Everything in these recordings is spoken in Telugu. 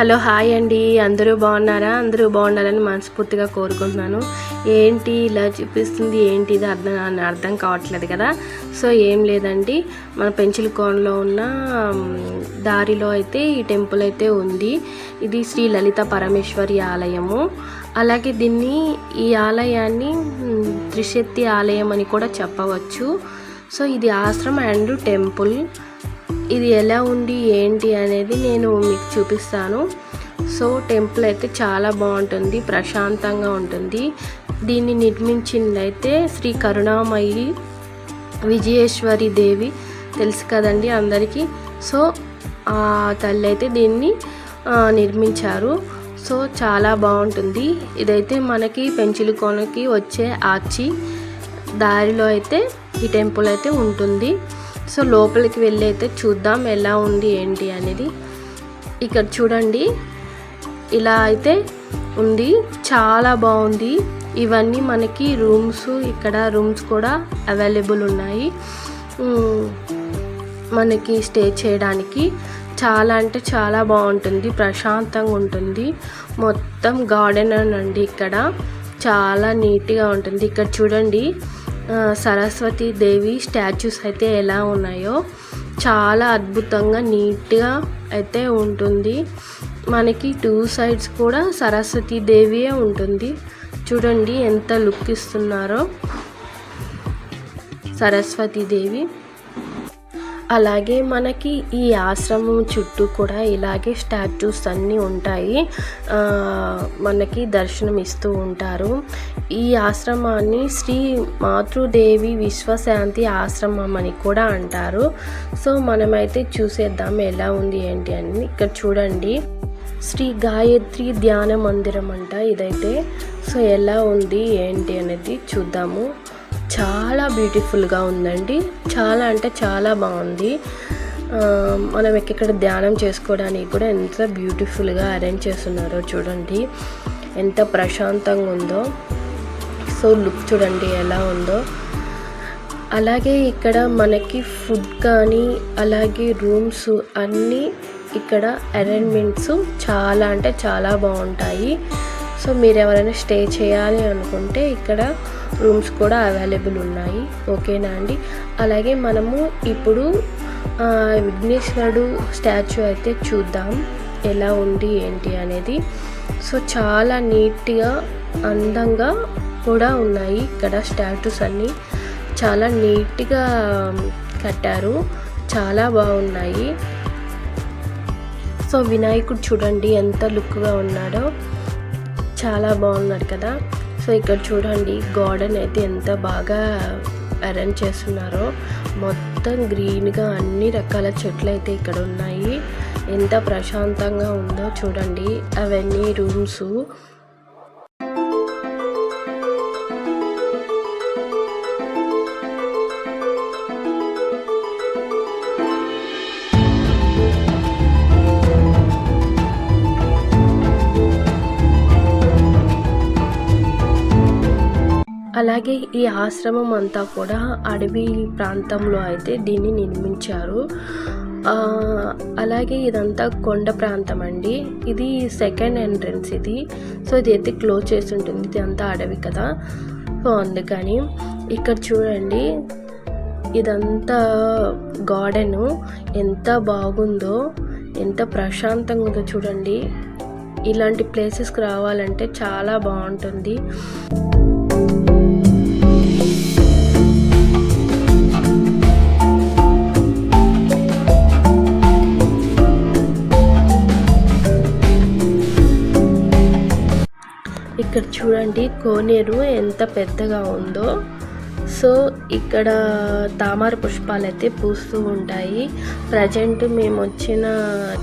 హలో హాయ్ అండి. అందరూ బాగున్నారా? అందరూ బాగుండాలని మనస్ఫూర్తిగా కోరుకుంటున్నాను. ఏంటి ఇలా చూపిస్తుంది? ఏంటి ఇది? అర్థం అని అర్థం కావట్లేదు కదా. సో ఏం లేదండి. మన పెంచిల్ కోణలో ఉన్న దారిలో అయితే ఈ టెంపుల్ అయితే ఉంది. ఇది శ్రీ లలిత పరమేశ్వరి ఆలయము. అలాగే దీన్ని ఈ ఆలయాన్ని త్రిశక్తి ఆలయం అని కూడా చెప్పవచ్చు. సో ఇది ఆశ్రమం అండ్ టెంపుల్. ఇది ఎలా ఉంది ఏంటి అనేది నేను మీకు చూపిస్తాను. సో టెంపుల్ అయితే చాలా బాగుంటుంది ప్రశాంతంగా ఉంటుంది. దీన్ని నిర్మించిందైతే శ్రీ కరుణామయి విజయేశ్వరి దేవి. తెలుసు కదండి అందరికీ? సో ఆ తల్లి అయితే దీన్ని నిర్మించారు. సో చాలా బాగుంటుంది. ఇదైతే మనకి పెంచిలికోనకి వచ్చే ఆచి దారిలో అయితే ఈ టెంపుల్ అయితే ఉంటుంది. సో లోపలికి వెళ్ళి అయితే చూద్దాం ఎలా ఉంది ఏంటి అనేది. ఇక్కడ చూడండి. ఇలా అయితే ఉంది. చాలా బాగుంది. ఇవన్నీ మనకి రూమ్స్ ఇక్కడ రూమ్స్ కూడా అవైలబుల్ ఉన్నాయి. మనకి స్టే చేయడానికి. చాలా అంటే చాలా బాగుంటుంది. ప్రశాంతంగా ఉంటుంది. మొత్తం గార్డెన్ అండి ఇక్కడ. చాలా నీట్గా ఉంటుంది. ఇక్కడ చూడండి. సరస్వతి దేవి స్టాచ్యూస్ అయితే ఎలా ఉన్నాయో చాలా అద్భుతంగా నీట్గా అయితే ఉంటుంది. మనకి టూ సైడ్స్ కూడా సరస్వతి దేవియే ఉంటుంది. చూడండి ఎంత లుక్ ఇస్తున్నారో. సరస్వతి దేవి. అలాగే మనకి ఈ ఆశ్రమం చుట్టూ కూడా ఇలాగే స్టాచ్యూస్ అన్నీ ఉంటాయి. మనకి దర్శనం ఇస్తూ ఉంటారు. ఈ ఆశ్రమాన్ని శ్రీ మాతృదేవి విశ్వశాంతి ఆశ్రమం అని కూడా అంటారు. సో మనమైతే చూసేద్దాం ఎలా ఉంది ఏంటి అని. ఇక్కడ చూడండి. శ్రీ గాయత్రి ధ్యాన మందిరం అంట ఇదైతే. సో ఎలా ఉంది ఏంటి అనేది చూద్దాము. చాలా బ్యూటిఫుల్గా ఉందండి. చాలా అంటే చాలా బాగుంది. మనం ఇక్కడ ధ్యానం చేసుకోవడానికి కూడా ఎంత బ్యూటిఫుల్గా అరేంజ్ చేస్తున్నారో చూడండి. ఎంత ప్రశాంతంగా ఉందో. సో లుక్ చూడండి ఎలా ఉందో. అలాగే ఇక్కడ మనకి ఫుడ్ కానీ అలాగే రూమ్స్ అన్నీ ఇక్కడ అరేంజ్మెంట్స్ చాలా అంటే చాలా బాగుంటాయి. సో మీరు ఎవరైనా స్టే చేయాలి అనుకుంటే ఇక్కడ రూమ్స్ కూడా అవైలబుల్ ఉన్నాయి. ఓకేనా అండి? అలాగే మనము ఇప్పుడు విఘ్నేశ్వరుడు స్టాచ్యూ అయితే చూద్దాం. ఎలా ఉంది ఏంటి అనేది. సో చాలా నీట్గా అందంగా కూడా ఉన్నాయి ఇక్కడ స్టాచ్యూస్ అన్నీ. చాలా నీట్గా కట్టారు. చాలా బాగున్నాయి. సో వినాయకుడు చూడండి ఎంత లుక్గా ఉన్నాడో. చాలా బాగున్నాడు కదా. సో ఇక్కడ చూడండి గార్డెన్ అయితే ఎంత బాగా అరేంజ్ చేస్తున్నారో. మొత్తం గ్రీన్గా అన్ని రకాల చెట్లు అయితే ఇక్కడ ఉన్నాయి. ఎంత ప్రశాంతంగా ఉందో చూడండి. అవన్నీ రూమ్స్. అలాగే ఈ ఆశ్రమం అంతా కూడా అడవి ప్రాంతంలో అయితే దీన్ని నిర్మించారు. అలాగే ఇదంతా కొండ ప్రాంతం అండి. ఇది సెకండ్ ఎంట్రన్స్ ఇది. సో ఇది అయితే క్లోజ్ చేసి ఉంటుంది. ఇది అంతా అడవి కదా. సో అందుకని ఇక్కడ చూడండి. ఇదంతా గార్డెన్. ఎంత బాగుందో ఎంత ప్రశాంతంగా ఉందో చూడండి. ఇలాంటి ప్లేసెస్కి రావాలంటే చాలా బాగుంటుంది. ఇక్కడ చూడండి కోనేరు ఎంత పెద్దగా ఉందో. సో ఇక్కడ తామర పుష్పాలు అయితే పూస్తూ ఉంటాయి. ప్రజెంట్ మేము వచ్చిన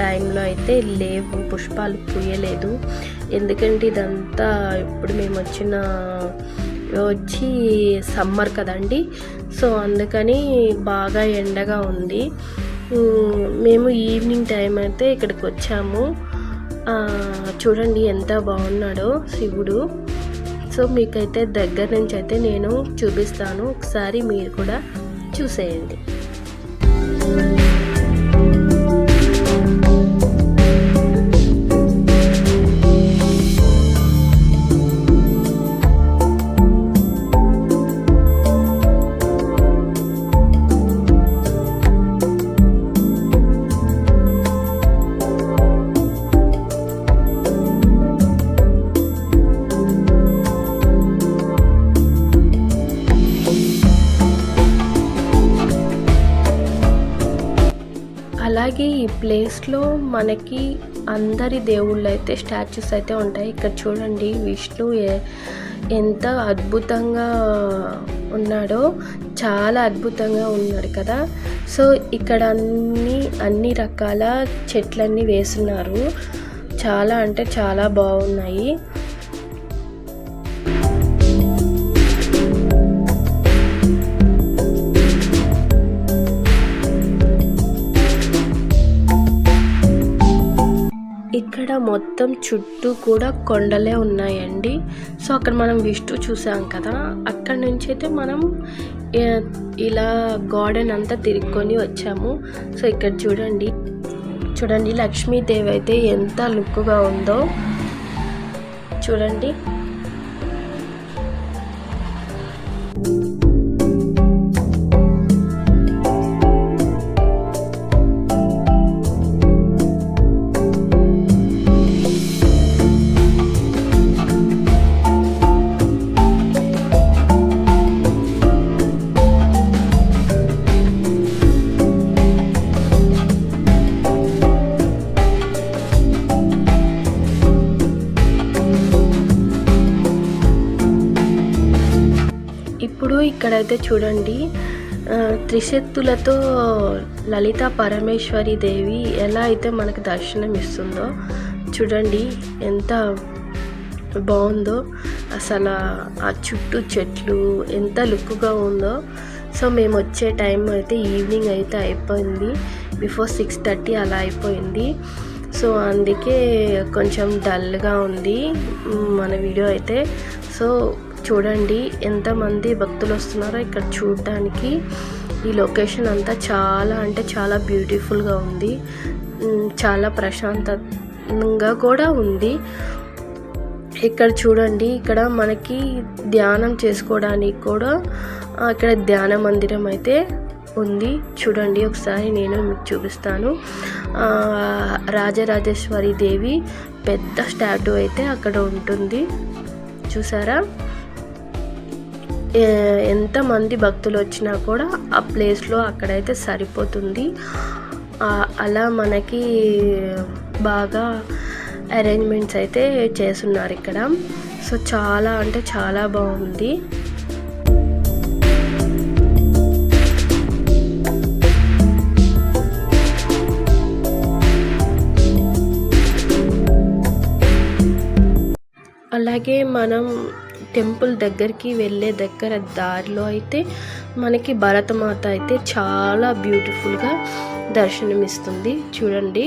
టైంలో అయితే లేవు పుష్పాలు పూయలేదు. ఎందుకంటే ఇదంతా ఇప్పుడు మేము వచ్చిన వచ్చి సమ్మర్ కదండి. సో అందుకని బాగా ఎండగా ఉంది. మేము ఈవినింగ్ టైం అయితే ఇక్కడికి వచ్చాము. చూడండి ఎంత బాగున్నాడో శివుడు. సో మీకైతే దగ్గర నుంచి అయితే నేను చూపిస్తాను. ఒకసారి మీరు కూడా చూసేయండి. అలాగే ఈ ప్లేస్లో మనకి అందరి దేవుళ్ళు అయితే స్టాచ్యూస్ అయితే ఉంటాయి. ఇక్కడ చూడండి విష్ణు ఎంత అద్భుతంగా ఉన్నాడో చాలా అద్భుతంగా ఉన్నాడు కదా. సో ఇక్కడ అన్ని అన్ని రకాల చెట్లన్నీ వేస్తున్నారు చాలా అంటే చాలా బాగున్నాయి. ఇక్కడ మొత్తం చుట్టూ కూడా కొండలే ఉన్నాయండి. సో అక్కడ మనం విష్ణు చూసాం కదా. అక్కడ నుంచి అయితే మనం ఇలా గార్డెన్ అంతా తిరుక్కొని వచ్చాము. సో ఇక్కడ చూడండి. చూడండి లక్ష్మీదేవి అయితే ఎంత లుక్గా ఉందో. చూడండి. ఇక్కడైతే చూడండి త్రిశత్తులతో త్రిశక్తులతో లలిత పరమేశ్వరి దేవి ఎలా అయితే మనకు దర్శనం ఇస్తుందో చూడండి ఎంత బాగుందో. అసలు ఆ చుట్టూ చెట్లు ఎంత లుక్గా ఉందో. సో మేము వచ్చే టైం అయితే ఈవినింగ్ అయితే అయిపోయింది. బిఫోర్ సిక్స్ థర్టీ అలా అయిపోయింది. సో అందుకే కొంచెం డల్గా ఉంది మన వీడియో అయితే. సో చూడండి ఎంతమంది భక్తులు వస్తున్నారో ఇక్కడ చూడడానికి. ఈ లొకేషన్ అంతా చాలా అంటే చాలా బ్యూటిఫుల్గా ఉంది. చాలా ప్రశాంతంగా కూడా ఉంది. ఇక్కడ చూడండి ఇక్కడ మనకి ధ్యానం చేసుకోవడానికి కూడా ఇక్కడ ధ్యాన మందిరం అయితే ఉంది. చూడండి ఒకసారి నేను మీకు చూపిస్తాను. రాజరాజేశ్వరి దేవి పెద్ద స్టాట్యూ అయితే అక్కడ ఉంటుంది. చూసారా? ఎంతమంది భక్తులు వచ్చినా కూడా ఆ ప్లేస్లో అక్కడైతే సరిపోతుంది. అలా మనకి బాగా అరేంజ్మెంట్స్ అయితే చేస్తున్నారు ఇక్కడ. సో చాలా అంటే చాలా బాగుంది. అలాగే మనం టెంపుల్ దగ్గరికి వెళ్ళే దగ్గర దారిలో అయితే మనకి భరతమాత అయితే చాలా బ్యూటిఫుల్గా దర్శనమిస్తుంది. చూడండి.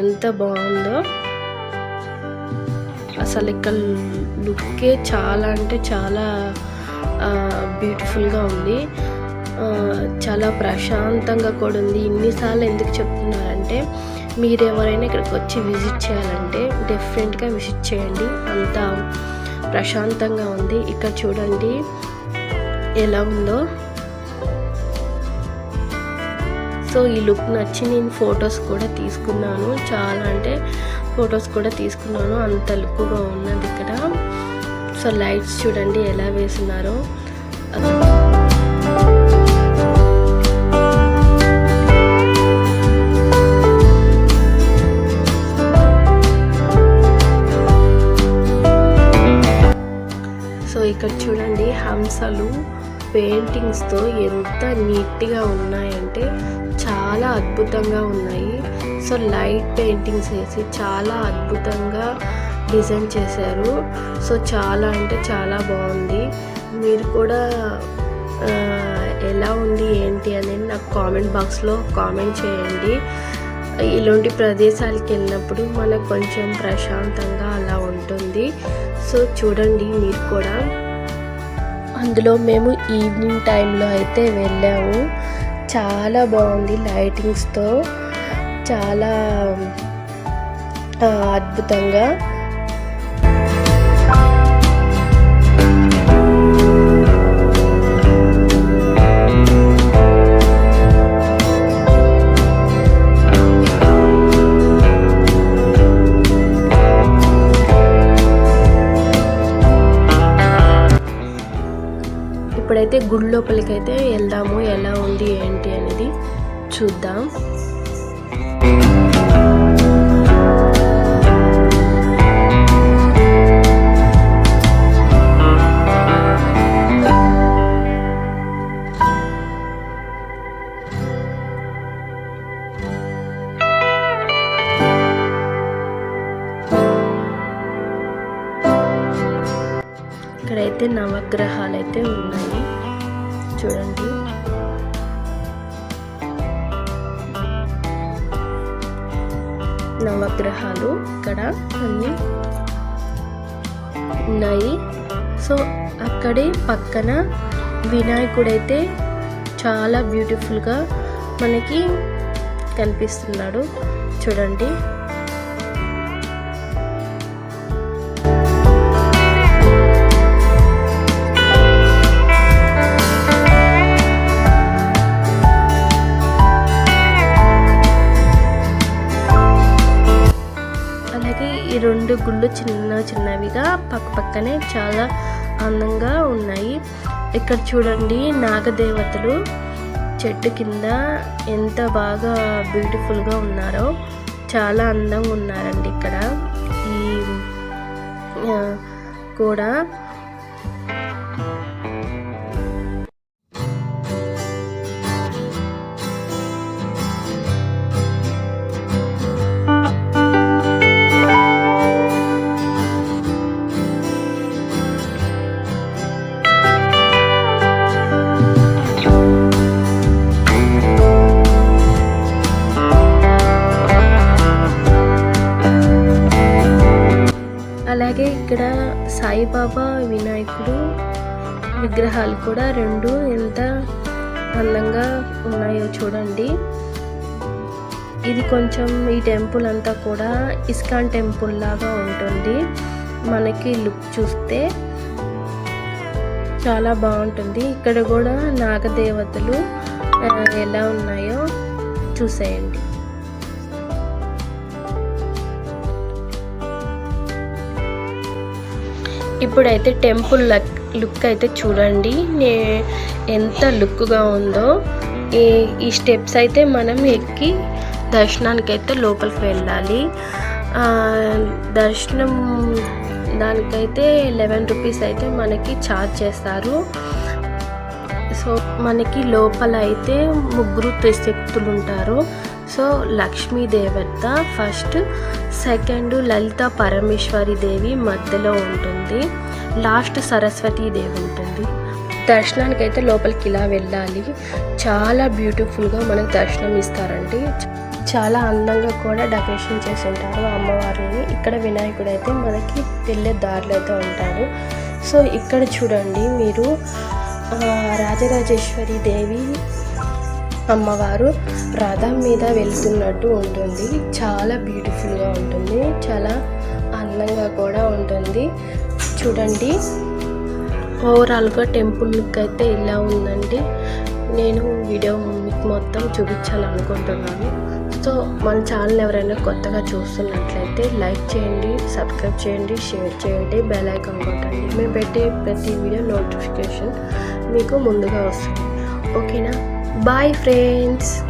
ఎంత బాగుందో. అసలు ఇక్కడ లుక్కే చాలా అంటే చాలా బ్యూటిఫుల్గా ఉంది. చాలా ప్రశాంతంగా కూడా ఉంది. ఇన్నిసార్లు ఎందుకు చెప్తున్నారంటే మీరు ఎవరైనా ఇక్కడికి వచ్చి విజిట్ చేయాలంటే డెఫినెట్గా విజిట్ చేయండి. అంత ప్రశాంతంగా ఉంది. ఇక్కడ చూడండి. ఎలా ఉందో. సో ఈ లుక్ నచ్చి నేను ఫొటోస్ కూడా తీసుకున్నాను. చాలా అంటే ఫొటోస్ కూడా తీసుకున్నాను. అంత లుక్గా ఉన్నది ఇక్కడ. సో లైట్స్ చూడండి ఎలా వేస్తున్నారో. ఇక్కడ చూడండి హంసలు పెయింటింగ్స్తో ఎంత నీట్గా ఉన్నాయంటే చాలా అద్భుతంగా ఉన్నాయి. సో లైట్ పెయింటింగ్స్ వేసి చాలా అద్భుతంగా డిజైన్ చేశారు. సో చాలా అంటే చాలా బాగుంది. మీరు కూడా ఎలా ఉంది ఏంటి అనేది నాకు కామెంట్ బాక్స్లో కామెంట్ చేయండి. ఇలాంటి ప్రదేశాలకు వెళ్ళినప్పుడు మనకు కొంచెం ప్రశాంతంగా అలా ఉంటుంది. సో చూడండి మీరు కూడా. అందులో మేము ఈవినింగ్ టైంలో అయితే వెళ్ళాము. చాలా బాగుంది లైటింగ్స్తో. చాలా అద్భుతంగా. గుడి లోపలికైతే వెళ్దాము ఎలా ఉంది ఏంటి అనేది చూద్దాం. ఇక్కడైతే నవగ్రహాలు అయితే ఉన్నాయి. చూడండి. నవగ్రహాలు ఇక్కడ అన్నీ ఉన్నాయి. సో అక్కడే పక్కన వినాయకుడైతే చాలా బ్యూటిఫుల్గా మనకి కనిపిస్తున్నాడు. చూడండి. రెండు గుళ్ళు చిన్న చిన్నవిగా పక్క పక్కనే చాలా అందంగా ఉన్నాయి. ఇక్కడ చూడండి నాగదేవతలు చెట్టు కింద ఎంత బాగా బ్యూటిఫుల్గా ఉన్నారో. చాలా అందంగా ఉన్నారండి ఇక్కడ. ఈ కూడా కూడా రెండు ఎంత అందంగా ఉన్నాయో చూడండి. ఇది కొంచెం ఈ టెంపుల్ అంతా కూడా ఇస్కాన్ టెంపుల్ లాగా ఉంటుంది. మనకి లుక్ చూస్తే చాలా బాగుంటుంది. ఇక్కడ కూడా నాగదేవతలు ఎలా ఉన్నాయో చూసేయండి. ఇప్పుడైతే టెంపుల్ లక్ లుక్ అయితే చూడండి. నే ఎంత లుక్గా ఉందో. ఈ ఈ స్టెప్స్ అయితే మనం ఎక్కి దర్శనానికి అయితే లోపలికి వెళ్ళాలి. దర్శనం దానికైతే లెవెన్ రూపీస్ అయితే మనకి ఛార్జ్ చేస్తారు. సో మనకి లోపల అయితే ముగ్గురు త్రిశక్తులు ఉంటారు. సో లక్ష్మీ దేవత ఫస్ట్ సెకండ్ లలిత పరమేశ్వరి దేవి మధ్యలో ఉంటుంది. లాస్ట్ సరస్వతీ దేవి ఉంటుంది. దర్శనానికి అయితే లోపలికి ఇలా వెళ్ళాలి. చాలా బ్యూటిఫుల్గా మనకు దర్శనం ఇస్తారండి. చాలా అందంగా కూడా డెకరేషన్ చేసి ఉంటారు అమ్మవారిని. ఇక్కడ వినాయకుడు అయితే మనకి వెళ్ళే దారిలో అయితే ఉంటాడు. సో ఇక్కడ చూడండి మీరు రాజరాజేశ్వరి దేవి అమ్మవారు రథం మీద వెళ్తున్నట్టు ఉంటుంది. చాలా బ్యూటిఫుల్గా ఉంటుంది. చాలా అందంగా కూడా ఉంటుంది. చూడండి. ఓవరాల్గా టెంపుల్ లుక్ అయితే ఇలా ఉందండి. నేను వీడియో మీకు మొత్తం చూపించాలనుకుంటున్నాను. సో మన ఛానల్ ఎవరైనా కొత్తగా చూస్తున్నట్లయితే లైక్ చేయండి సబ్స్క్రైబ్ చేయండి షేర్ చేయండి బెల్ ఐకాన్ కొట్టండి. మేము పెట్టే ప్రతి వీడియో నోటిఫికేషన్ మీకు ముందుగా వస్తుంది. ఓకేనా? Bye friends!